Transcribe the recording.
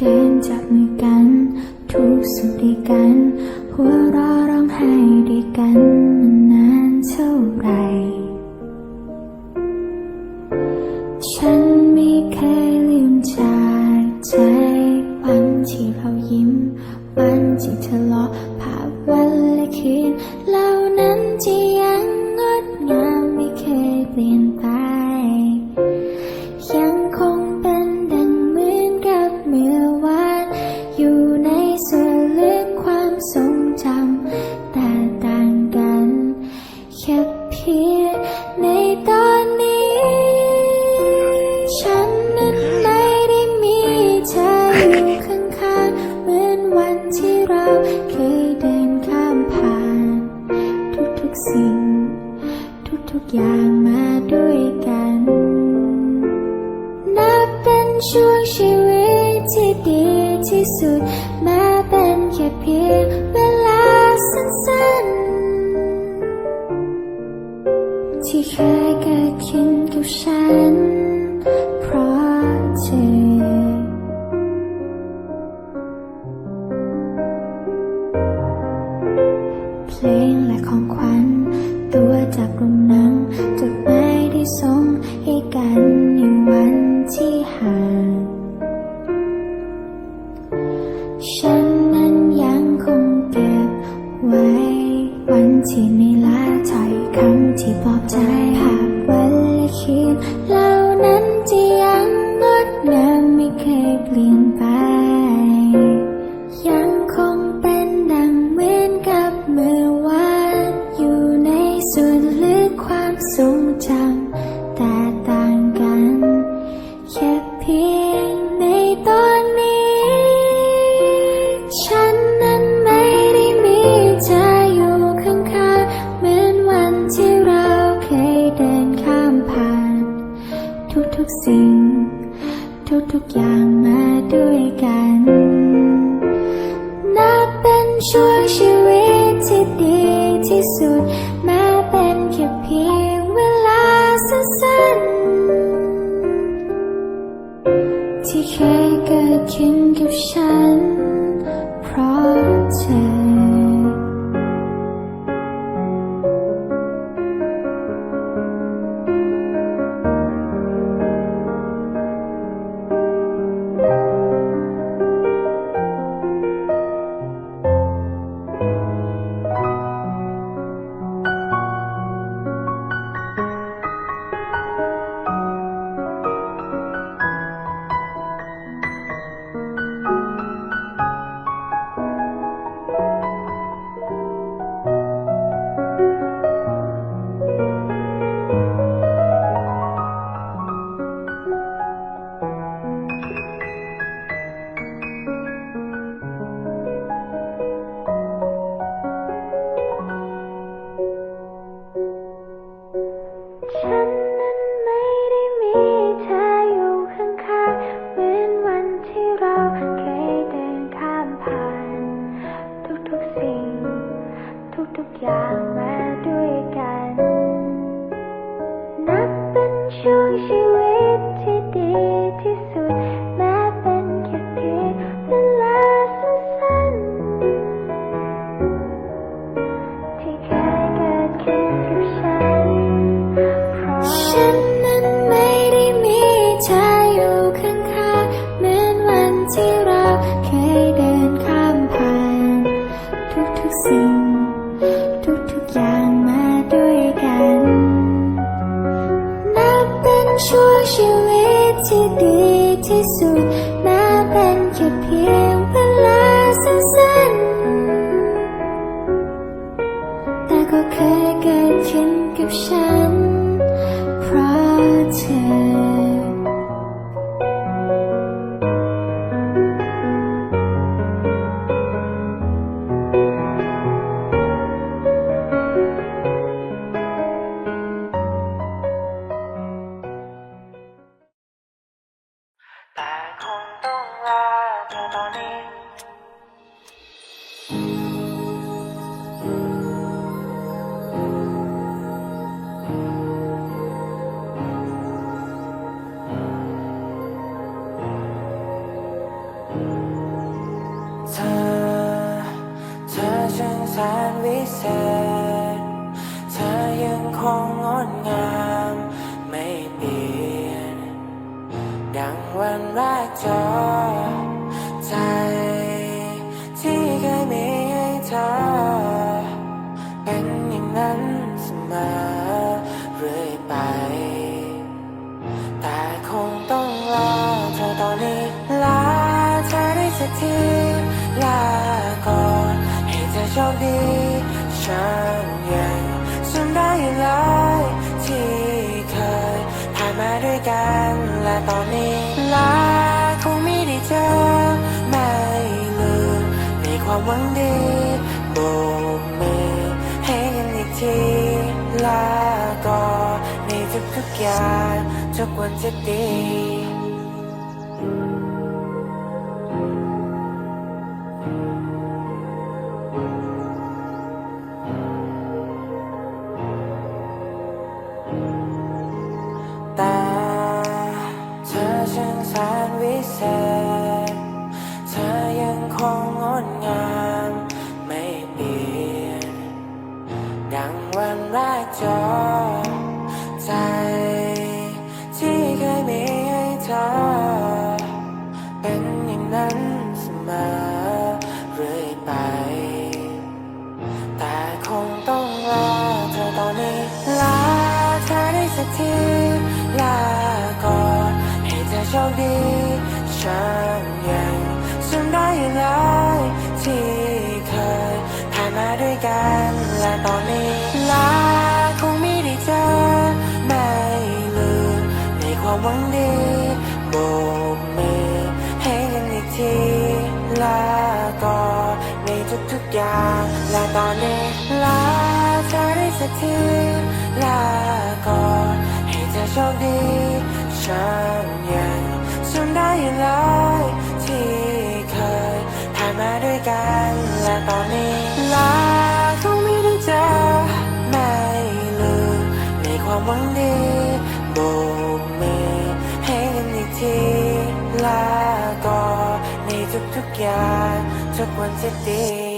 เดินจับมือกัน ทุกสุด้วกัน หัวเราะร้องไห้ด้วยกัน มันนานเท่าไหร่ ช่วงชีวิตที่ดีที่สุด แม้เป็นแค่เพียงเวลาสั้นๆ ที่เคยเกิดขึ้นกับฉัน ทุกๆสิ่ง ทุกๆอย่างมาด้วยกัน นับเป็นช่วงชีวิตที่ดีที่สุด แม้เป็นแค่เพียงเวลาสั้นๆที่เคยเกิดขึ้นกับฉัน ช่วงชีวิตที่ดีที่สุดแม้เป็นแค่เพียงเวลาสั้น เจอใจที่เคยมีให้เธอ เป็นอย่างนั้นเสมอเรื่อยไป แต่คงต้องลาเธอตอนนี้ลาเธอได้สักทีลาก่อนให้เธอโชคดีฉันยังจำได้เลยที่เคยผ่านมาด้วยกันและตอนนี้ลา ความหวังดีโบกมือให้กันอีกทีลาก่อนในทุกๆอย่างทุกวันจะดีแต่เธอช่างแสนวิเศษ ดีฉันยังจำได้อยู่เลยที่เคยผ่านมาด้วยกันและตอนนี้ลาคงไม่ได้เจอไม่ลืมในความหวังดีโบกมือให้กันอีกทีลาก่อนในทุกๆอย่างและตอนนี้ลาเธอได้สักทีลาก่อนให้เธอโชคดีฉัน ตอนนี้ลาคงไม่ได้เจอไม่ลืมในความหวังดีโบกมือให้กันอีกทีลาก่อนในทุกๆอย่างทุกวันจะดี